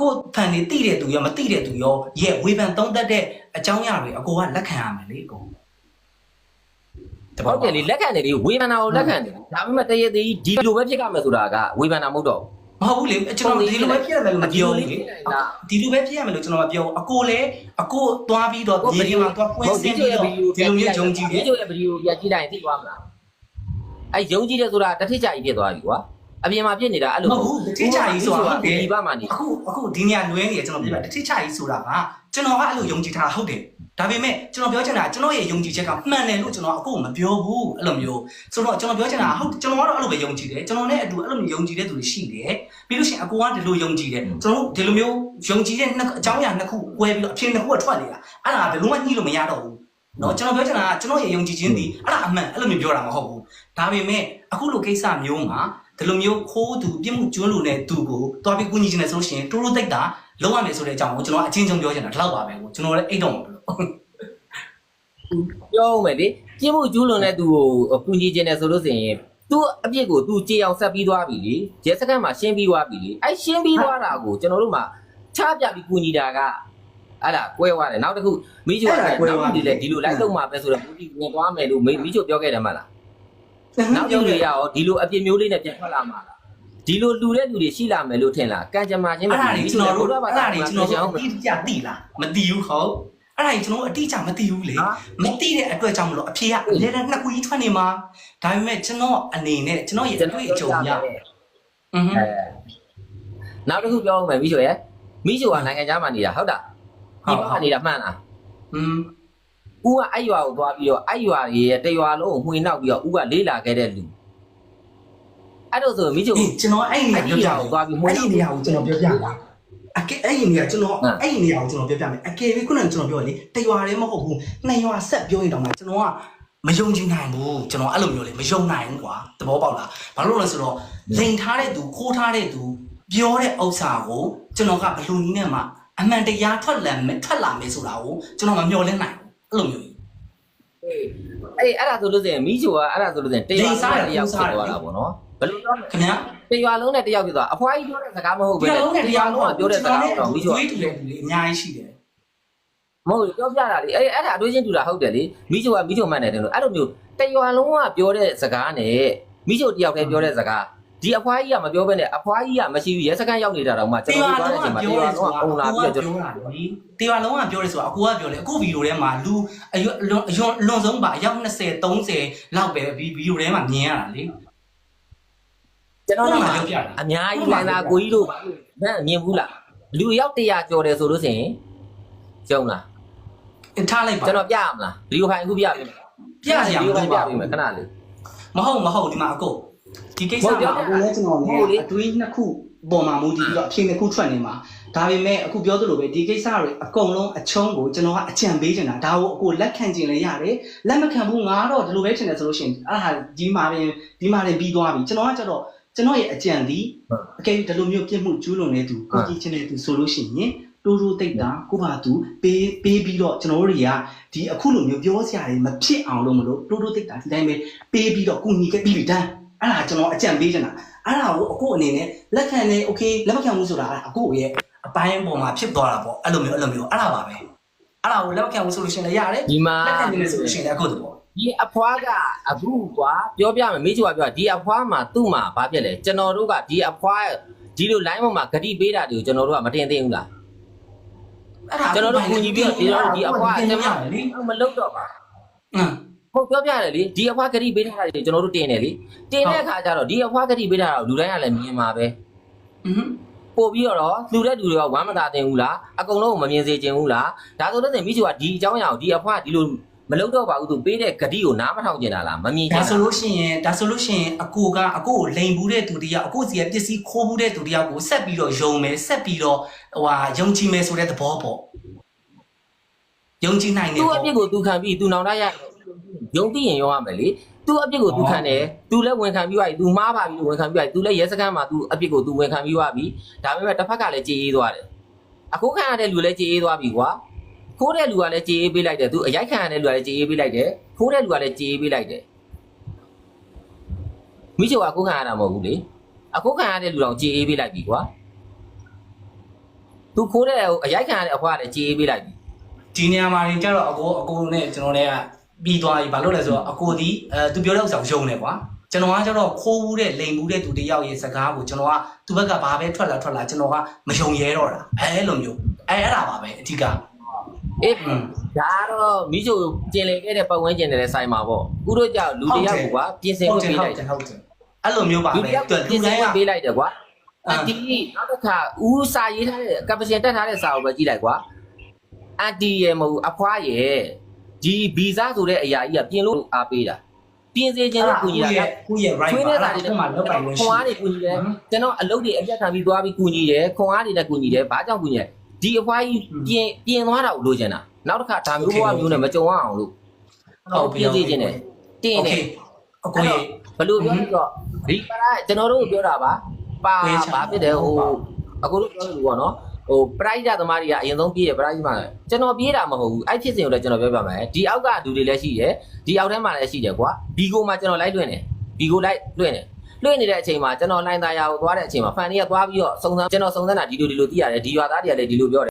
ကိုဖန်နေတိတဲ့သူရောမတိတဲ့သူရောရဲ့ဝေဖန်သုံးသက်တဲ့အကြောင်းအရာတွေအကိုကလက်ခံရမယ်လေကိုတဟုတ်တယ်လေလက်ခံတယ်လေဝေဖန်တာကိုလက်ခံတယ်ဒါပေမဲ့တရသေးဒီလိုပဲဖြစ်ကြမယ်ဆိုတာကဝေဖန်တာမဟုတ်တော့မဟုတ်ဘူးလေကျွန်တော်ဒီလိုပဲဖြစ်ရမယ်လို့မပြောဘူးလေဒီလိုလေဒီလိုပဲဖြစ်ရမယ်လို့ကျွန်တော်မပြောဘူးအကိုလည်းအကိုသွားပြီးတော့မြေပြင်မှာသွားပွင့်စင်းပြီးတော့ဒီလိုမျိုးဂျုံကြည့်တယ်ဒီလိုရဲ့ဗီဒီယိုပြကြည့်လိုက်ရင်သိသွားမလားအဲ့ယုံကြည်တယ်ဆိုတာတစ်ထစ်ကြကြီးဖြစ်သွားပြီကွာ အပြင်မှာဖြစ်နေတာအဲ့လိုမဟုတ်ဘူးတစ်ထစ်ချကြီးဆိုတာဟုတ်တယ်ဒီဘက်မှာနေအခုအခုဒီနေရာလွဲနေတယ်ကျွန်တော်ပြောပြတစ်ထစ်ချကြီးဆိုတာကကျွန်တော်ကအဲ့လိုယုံကြည်ထားတာဟုတ်တယ်ဒါပေမဲ့ကျွန်တော်ပြောချင်တာကျွန်တော်ရဲ့ယုံကြည်ချက်ကမှန်တယ်လို့ကျွန်တော်အကိုမပြောဘူးအဲ့လိုမျိုးဆိုတော့ကျွန်တော်ပြောချင်တာဟုတ်ကျွန်တော်ကတော့အဲ့လိုပဲယုံကြည်တယ်ကျွန်တော်နဲ့အတူအဲ့လိုမျိုးယုံကြည်တဲ့သူတွေရှိတယ်ပြီးလို့ရှိရင်အကိုကဒီလိုယုံကြည်တယ်ကျွန်တော်တို့ဒီလိုမျိုးယုံကြည်တဲ့နှစ်အကြောင်းအရာနှစ်ခု꿰ပြီးတော့အဖြစ်နှစ်ခုကထွက်နေတာအဲ့ဒါဘယ်လိုမှညှိလို့မရတော့ဘူးနော်ကျွန်တော်ပြောချင်တာကကျွန်တော်ရဲ့ယုံကြည်ခြင်းဒီအဲ့ဒါအမှန်အဲ့လိုမျိုးပြောတာမဟုတ်ဘူးဒါပေမဲ့အခုလိုကိစ္စမျိုးမှာ ဒီလိုမျိုးခိုးသူပြစ်မှုကျွန်းလူနဲ့သူကိုတွားပြီးကူညီချင်တယ်ဆိုလို့ရှိရင်တိုးတိုးတိတ်တာလုံးဝမယ်ဆိုတဲ့အကြောင်းကိုကျွန်တော်ကအချင်းချင်းပြောချင်တာဒီလောက်ပါပဲကိုကျွန်တော်လည်းအိတ်တော့မလို့ပြောဦးမယ်လေပြင်းမှုကျူးလွန်တဲ့သူကိုကူညီခြင်းတယ်ဆိုလို့ဆိုရင်သူ့အပြစ်ကိုသူကြေအောင်ဆက်ပြီးသွားပြီလေရဲစခန်းမှာရှင်းပြီးသွားပြီလေအဲ့ရှင်းပြီးသွားတာကိုကျွန်တော်တို့မှာချပြပြီးကူညီတာကအဲ့ဒါကွဲသွားတယ်နောက်တစ်ခုမိချိုကလည်းနောက်ဒီလေဒီလိုလိုက်လုံးမှာပဲဆိုတော့မိဝင်သွားမယ်လို့မိချိုပြောခဲ့တယ်မလား နောက်လူတွေကရောဒီလိုအပြစ်မျိုးလေးနဲ့ပြန်ထွက်လာမှာလားဒီလိုလူတဲ့လူတွေရှိလာမယ်လို့ထင်လားကံကြမ္မာချင်းမအဲ့ဒါတွေကျွန်တော်တို့အဲ့ဒါတွေကျွန်တော်တို့အတိအကျသိလားမသိဘူးခေါ့အဲ့ဒါကြီးကျွန်တော်အတိအကျမသိဘူးလေမသိတဲ့အတွက်ကြောင့်မလို့အဖြေကအလဲတန်းနှစ်ခုကြီးထွက်နေမှာဒါပေမဲ့ကျွန်တော်အနေနဲ့ကျွန်တော်ရဲ့အတွေ့အကြုံရအင်းနောက်တစ်ခုပြောအောင်မယ်မိချိုရယ်မိချိုကနိုင်ငံခြားမှာနေတာဟုတ်တာဒီမှာနေတာမှန်လားอืม ဦးကအဲ့ရွာကိုသွားပြီးတော့အဲ့ရွာရဲ့တရွာလုံးကိုမှွေနောက်ပြီးတော့ဦးကလေးလာခဲ့တဲ့လူအဲ့တော့ဆိုမိချိုအေးကျွန်တော်အဲ့ဒီနေအဲ့ဒီရာရွာပြောပြကိုသွားပြီးမှွေအဲ့ဒီနောက်နေရာကိုကျွန်တော်ပြောပြပါအကဲအဲ့ဒီနေရာကျွန်တော်အဲ့ဒီနေရာကိုကျွန်တော်ပြောပြမယ်အကယ်၍ခုနကကျွန်တော်ပြောလေတရွာလည်းမဟုတ်ဘူးနှစ်ရွာဆက်ပြောရင်တော့မှကျွန်တော်ကမယုံကြည်နိုင်ဘူးကျွန်တော်အဲ့လိုမျိုးလေမယုံနိုင်ဘူးကွာသဘောပေါက်လားဘာလို့လဲဆိုတော့လိန်ထားတဲ့သူခိုးထားတဲ့သူပြောတဲ့ဥစ္စာကိုကျွန်တော်ကဘလူနည်းနဲ့မှအမှန်တရားထွက်လာမယ်ထွက်လာမယ်ဆိုတာကိုကျွန်တော်မမျှော်လင့်နိုင်ဘူး အဲ့လိုမျိုးကြီးအေးအဲ့ဒါဆိုလို့ဆိုရင်မိချိုကအဲ့ဒါဆိုလို့ဆိုရင်တရွာလုံးနဲ့တယောက်ဖြစ်သွားတာပေါ့နော်ဘယ်လိုပြောမလဲခင်ဗျာတရွာလုံးနဲ့တယောက်ဖြစ်သွားအဖွားကြီးပြောတဲ့စကားမဟုတ်ဘဲနဲ့တရွာလုံးကပြောတဲ့စကားတော့မိချိုကတွေးတူတယ်လေအများကြီးရှိတယ်မဟုတ်ဘူးပြောပြတာလေအဲ့အဲ့ဒါအတွေးချင်းတူတာဟုတ်တယ်လေမိချိုကမိချိုမှန်တယ်တယ်လို့အဲ့လိုမျိုးတရွာလုံးကပြောတဲ့စကားနဲ့မိချိုတယောက်တည်းပြောတဲ့စကား ဒီအဖွားကြီးကမပြောဘဲနဲ့အဖွားကြီးကမရှိဘူးရဲစခန်းရောက်နေတာတော့မှကျွန်တော်ပြောတဲ့အချိန်မှာတရွာလုံးကအုံလာပြီးတော့ကျွန်တော်တာလေတေဝါလုံးကပြောရဲဆိုတာအကူကပြောလေအခုဗီဒီယိုထဲမှာလူအရွလွန်အရွန်လွန်ဆုံးပါအယောက်20 30လောက်ပဲဗီဒီယိုထဲမှာမြင်ရတာလေကျွန်တော်တို့ကပြောပြတာအများကြီးလိုင်းသာကိုကြီးတို့ဘာလို့မမြင်ဘူးလားလူရောက်100ကျော်တယ်ဆိုလို့ရှိရင်ကျုံလားထားလိုက်ပါကျွန်တော်ပြရမလားဗီဒီယိုဖိုင်အခုပြပေးမယ်ပြရစီဗီဒီယိုဖိုင်ပြပါပေးမယ်ခဏလေး မဟုတ်မဟုတ်ဒီမှာအကိုဒီကိစ္စမှာအခုလည်းကျွန်တော်လည်းအတွေးနှစ်ခုပေါ်မှာမူတည်ပြီးတော့အဖြေနှစ်ခုထွက်နေမှာဒါပေမဲ့အခုပြောသလိုပဲဒီကိစ္စတွေအကုန်လုံးအချုံးကိုကျွန်တော်ကအကြံပေးချင်တာဒါကိုအကိုလက်ခံခြင်းလည်းရတယ်လက်မခံဘူးငါတော့ဒီလိုပဲထင်တယ်ဆိုလို့ရှိရင်အဲ့ဒါဒီမှာရင်ဒီမှာရင်ပြီးသွားပြီကျွန်တော်ကကျတော့ကျွန်တော်ရဲ့အကြံဒီအကယ်ဒီလိုမျိုးပြစ်မှုကျူးလွန်နေသူကိုကြည့်ခြင်းနေသူဆိုလို့ရှိရင် တိုးတိုးတိတ်တာကိုပါသူပေးပေးပြီးတော့ကျွန်တော်တို့တွေကဒီအခုလိုမျိုးပြောစရာတွေမဖြစ်အောင်လို့မလို့တိုးတိုးတိတ်တာဒီတိုင်းပဲပေးပြီးတော့ကုညီခဲ့ပြီးပြီတန်းအဲ့ဒါကျွန်တော်အကြံပေးချင်တာအဲ့ဒါကိုအခုအနေနဲ့လက်ခံနေ okay လက်မခံဘူးဆိုတာအခုရဲ့အပိုင်းပေါ်မှာဖြစ်သွားတာပေါ့အဲ့လိုမျိုးအဲ့လိုမျိုးအဲ့ဒါပါပဲအဲ့ဒါကိုလက်မခံဘူးဆိုလို့ရှိရင်လည်းရတယ်ဒီမှာလက်ခံနေလို့ဆိုလို့ရှိရင်လည်းအခုတဘောဒီအဖွားကအခုကွာပြောပြမယ်မိချူကပြောဒီအဖွားမှာသူ့မှာဘာဖြစ်လဲကျွန်တော်တို့ကဒီအဖွားဒီလို line ပေါ်မှာဂတိပေးတာတွေကိုကျွန်တော်တို့ကမတင်သိဘူးလား အဲ့ဒါကျွန်တော်တို့ကူညီပြီးတော့ဒီတော့ဒီအဖွားအကျမလေမလုပ်တော့ပါအင်းဟုတ်ပြောပြတယ်လေဒီအဖွားဂတိပေးထားတာတွေကျွန်တော်တို့တင်တယ်လေတင်တဲ့အခါကျတော့ဒီအဖွားဂတိပေးထားတာကိုလူတိုင်းကလည်းမြင်မှာပဲอืมပို့ပြီးတော့လူတဲ့လူတွေကဝမ်းမသာတင်ဘူးလားအကုန်လုံးကိုမမြင်စေချင်ဘူးလားဒါဆိုတော့မိချိုကဒီအကြောင်းအရာကိုဒီအဖွားဒီလို မလုပ်တော့ပါဘူးသူပေးတဲ့ဂတိကိုနားမထောင်ကျင်တာလားမမြင်ချဒါင်တာဆိုလို့ရှိရင်ဒါဆိုလို့ရှိရင်အကိုကအကိုကိုလိန်ဘူးတဲ့သူတယောက်အကိုစီကပစ္စည်းခိုးဘူးတဲ့သူတယောက်ကိုဆက်ပြီးတော့ယုံမယ်ဆက်ပြီးတော့ဟိုဟာယုံကြည်မယ်ဆိုတဲ့သဘောပေါ့ယုံကြည်နိုင်တယ်သူ့ပေါ့အပြစ်ကိုသူခံပြီးသူနောင်တရယုံသိရင်ရောရမယ်လေသူ့အပြစ်ကိုသူခံတယ်သူလည်းဝန်ခံပြီးသွားပြီသူမှားပါပြီလို့ဝန်ခံပြီးသွားပြီသူလည်းရဲစခန်းမှာသူအပြစ်ကိုသူဝန်ခံပြီးသွားပြီဒါပေမဲ့တစ်ဖက်ကလည်းကြေးအေးသွားတယ်အခုခံရတဲ့လူလည်းကြေးအေးသွားပြီကွာ ခိုးတဲ့လူကလည်းကြေးအေးပေးလိုက်တယ်သူအရိုက်ခံရတဲ့လူကလည်းကြေးအေးပေးလိုက်တယ်ခိုးတဲ့လူကလည်းကြေးအေးပေးလိုက်တယ်မိချိုကအခုခံရတာမဟုတ်ဘူးလေအခုခံရတဲ့လူတော်ကြေးအေးပေးလိုက်ပြီကွာသူခိုးတဲ့အရိုက်ခံရတဲ့အဖွားကလည်းကြေးပေးလိုက်ပြီဒီနေရာမှာရင်ကျတော့အကိုအကိုနဲ့ကျွန်တော်နဲ့ကပြီးသွားပြီဘာလို့လဲဆိုတော့အကိုဒီအဲသူပြောတဲ့ဥစ္စာကိုယုံတယ်ကွာကျွန်တော်ကကျတော့ခိုးဘူးတဲ့လိန်ဘူးတဲ့သူတယောက်ရဲ့စကားကိုကျွန်တော်ကသူ့ဘက်ကဘာပဲထွက်လာထွက်လာကျွန်တော်ကမယုံရဲတော့တာအဲလိုမျိုးအဲအဲ့ဒါပါပဲအဓိက အေးอืมဒါကတော့မိချိုကျင်လေခဲ့တဲ့ပတ်ဝန်းကျင်တွေဆိုင်မှာပေါ့ခုတို့ကြောင့်လူတယောက်ကကွာပြင်ဆင်ဟုခွတ်င့်တယ်ပေးဟုတ်လိုက်တယ်ဟုတ်တယ်အဲ့လိုမျိုးပါလူပဲတယောက်သူပြင်ဆင်တိုင်းခွကင့်ပေးလိုက်တယ်ကွာအာအဒီနောက်တစ်ခါဦးစာရေးထားတဲ့ကပရှင်တက်ထားတဲ့စာကိုပဲကြည့်လိုက်ကွာအန်တီရဲ့မဟုတ်အဖွားရဲ့ဒီဗီဇဆိုတဲ့အရာကြီးကပြင်လို့အားပေးတာပြင်စေခြင်းနဲ့ကူညီတာကကိုရဲ့ right ကျွေးပါနေတာအဲ့တွေဒါမှလောက်ပိုင်လို့ရှိခွန်အားတွေကူညီတယ်ကျွန်တော်အလုပ်တွေအပြတ်ခံပြီးသွားပြီးကူညီတယ်ခွန်အားတွေနဲ့ကူညီတယ်ဘာကြောင့်ကူညီလဲ ဒီအပွားကြီးပြင်ပြင်သွားတာကိုလိုချင်တာနောက်တစ်ခါဒါမျိုးဘဝမျိုးနဲ့မကြုံရအောင်လို့ဟုတ်ပြင်စီခြင်းနဲ့တင်းနေအကိုရေဘယ်လိုပြောပြီးတော့ဒီပါရကျွန်တော်တို့ပြောတာပါပါပါဖြစ်တယ်ဟိုအကိုတို့ပြောလို့ပေါ့နော်ဟိုပရိုက်ကြသမားတွေကအရင်ဆုံးပြေးရပရိုက်မှာကျွန်တော်ပြေးတာမဟုတ်ဘူးအဲ့ဖြစ်စဉ်ကိုလည်းကျွန်တော်ပြောပြမယ်ဒီအောက်ကလူတွေလည်းရှိတယ်ဒီအောက်ထဲမှာလည်းရှိတယ်ကွာဘီကိုမှကျွန်တော်လိုက်တွင်တယ်ဘီကိုလိုက်တွင်တယ် လွှင့်နေတဲ့အချိန်မှာကျွန်တော်လိုင်းသားရာကိုသွားတဲ့အချိန်မှာဖန်တွေကသွားပြီးတော့စုံစမ်းကျွန်တော်စုံစမ်းတာဒီလိုဒီလိုသိရတယ်ဒီရွာသားတွေကလည်းဒီလိုပြောတယ်